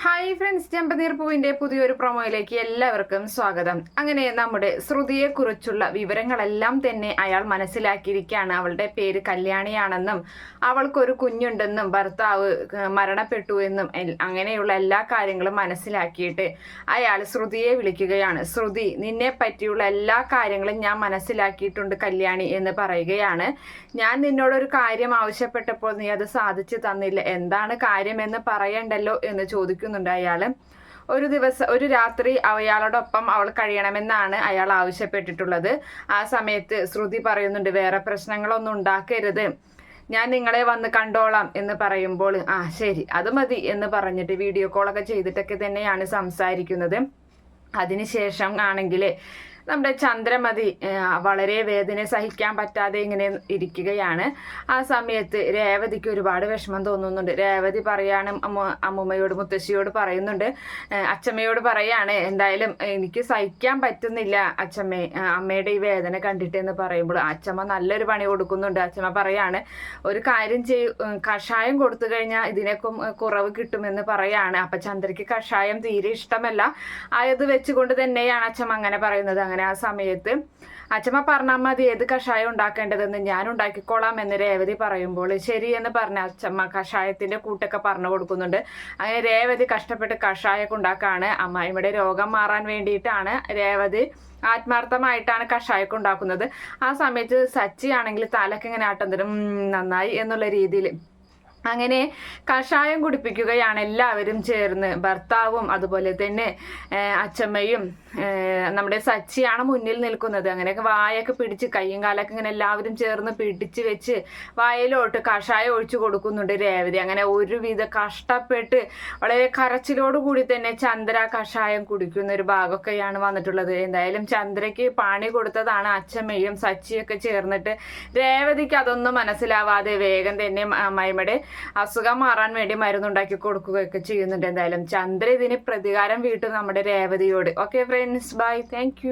Hi friends ചെമ്പനീർ പൂവിന്റെ പുതിയൊരു പ്രൊമോയിലേക്ക് എല്ലാവർക്കും സ്വാഗതം. അങ്ങനെ നമ്മുടെ ശ്രുതിയെ കുറിച്ചുള്ള വിവരങ്ങളെല്ലാം തന്നെ അയാൾ മനസ്സിലാക്കിയിരിക്കുകയാണ്. അവളുടെ പേര് കല്യാണിയാണെന്നും അവൾക്കൊരു കുഞ്ഞുണ്ടെന്നും ഭർത്താവ് മരണപ്പെട്ടു എന്നും അങ്ങനെയുള്ള എല്ലാ കാര്യങ്ങളും മനസ്സിലാക്കിയിട്ട് അയാൾ ശ്രുതിയെ വിളിക്കുകയാണ്. ശ്രുതി നിന്നെ പറ്റിയുള്ള എല്ലാ കാര്യങ്ങളും ഞാൻ മനസ്സിലാക്കിയിട്ടുണ്ട് കല്യാണി എന്ന് പറയുകയാണ്. ഞാൻ നിന്നോടൊരു കാര്യം ആവശ്യപ്പെട്ടപ്പോൾ നീ അത് സാധിച്ചു തന്നില്ല. എന്താണ് കാര്യമെന്ന് പറയണ്ടല്ലോ? എന്ന് ചോദിക്കുന്നുണ്ട് അയാൾ ഒരു ദിവസം ഒരു രാത്രി അയാളോടൊപ്പം അവൾ കഴിയണമെന്നാണ് അയാൾ ആവശ്യപ്പെട്ടിട്ടുള്ളത്. ആ സമയത്ത് ശ്രുതി പറയുന്നുണ്ട് വേറെ പ്രശ്നങ്ങളൊന്നും ഉണ്ടാക്കരുത്. ഞാൻ നിങ്ങളെ വന്ന് കണ്ടോളാം എന്ന് പറയുമ്പോൾ ആ ശരി അത് മതി എന്ന് പറഞ്ഞിട്ട് വീഡിയോ കോളൊക്കെ ചെയ്തിട്ടൊക്കെ തന്നെയാണ് സംസാരിക്കുന്നത്. അതിനുശേഷം ആണെങ്കിൽ നമ്മുടെ ചന്ദ്രമതി വളരെ വേദന സഹിക്കാൻ പറ്റാതെ ഇങ്ങനെ ഇരിക്കുകയാണ്. ആ സമയത്ത് രേവതിക്ക് ഒരുപാട് വിഷമം തോന്നുന്നുണ്ട്. രേവതി പറയാണ് അമ്മ അമ്മൂമ്മയോട് മുത്തശ്ശിയോട് പറയുന്നുണ്ട്. അച്ഛമ്മയോട് പറയാണ് എന്തായാലും എനിക്ക് സഹിക്കാൻ പറ്റുന്നില്ല അച്ചമ്മേ ആ, അമ്മയുടെ ഈ വേദന കണ്ടിട്ട് എന്ന് പറയുമ്പോൾ അച്ചമ്മ നല്ലൊരു പണി കൊടുക്കുന്നുണ്ട്. അച്ചമ്മ പറയാണ് ഒരു കാര്യം ചെയ് കഷായം കൊടുത്തു കഴിഞ്ഞാൽ ഇതിനൊക്കെ കുറവ് കിട്ടുമെന്ന് പറയാണ്. അപ്പൊ ചന്ദ്രയ്ക്ക് കഷായം തീരെ ഇഷ്ടമല്ല. അത് വെച്ചുകൊണ്ട് തന്നെയാണ് അച്ഛമ്മ അങ്ങനെ പറയുന്നത്. അങ്ങനെ ആ സമയത്ത് അച്ഛമ്മ പറഞ്ഞാൽ മതി ഏത് കഷായം ഉണ്ടാക്കേണ്ടതെന്ന് ഞാൻ ഉണ്ടാക്കിക്കോളാം എന്ന് രേവതി പറയുമ്പോൾ ശരി എന്ന് പറഞ്ഞ അച്ഛമ്മ കഷായത്തിന്റെ കൂട്ടൊക്കെ പറഞ്ഞു കൊടുക്കുന്നുണ്ട്. അങ്ങനെ രേവതി കഷ്ടപ്പെട്ട് കഷായമൊക്കെ ഉണ്ടാക്കാണ്. അമ്മായിയുടെ രോഗം മാറാൻ വേണ്ടിയിട്ടാണ് രേവതി ആത്മാർത്ഥമായിട്ടാണ് കഷായമൊക്കെ ഉണ്ടാക്കുന്നത്. ആ സമയത്ത് സച്ചി ആണെങ്കിൽ തലക്ക് ഇങ്ങനെ ആട്ടം തരും നന്നായി എന്നുള്ള രീതിയിൽ അങ്ങനെ കഷായം കുടിപ്പിക്കുകയാണ് എല്ലാവരും ചേർന്ന്. ഭർത്താവും അതുപോലെ തന്നെ അച്ചമ്മയും നമ്മുടെ സച്ചിയാണ് മുന്നിൽ നിൽക്കുന്നത്. അങ്ങനെയൊക്കെ വായൊക്കെ പിടിച്ച് കയ്യും കാലൊക്കെ ഇങ്ങനെ എല്ലാവരും ചേർന്ന് പിടിച്ച് വെച്ച് വായയിലോട്ട് കഷായം ഒഴിച്ചു കൊടുക്കുന്നുണ്ട് രേവതി. അങ്ങനെ ഒരുവിധ കഷ്ടപ്പെട്ട് വളരെ കരച്ചിലോട് കൂടി തന്നെ ചന്ദ്ര കഷായം കുടിക്കുന്ന ഒരു ഭാഗമൊക്കെയാണ് വന്നിട്ടുള്ളത്. എന്തായാലും ചന്ദ്രയ്ക്ക് പണി കൊടുത്തതാണ് അച്ചമ്മയും സച്ചിയൊക്കെ ചേർന്നിട്ട്. രേവതിക്ക് അതൊന്നും മനസ്സിലാവാതെ വേഗം തന്നെ മൈമയുടെ അസുഖം മാറാൻ വേണ്ടി മരുന്നുണ്ടാക്കി കൊടുക്കുകയൊക്കെ ചെയ്യുന്നുണ്ട് എന്തായാലും. ചന്ദ്ര ഇതിന് പ്രതികാരം വീട്ടും നമ്മുടെ രേവതിയോട്. Okay friends bye thank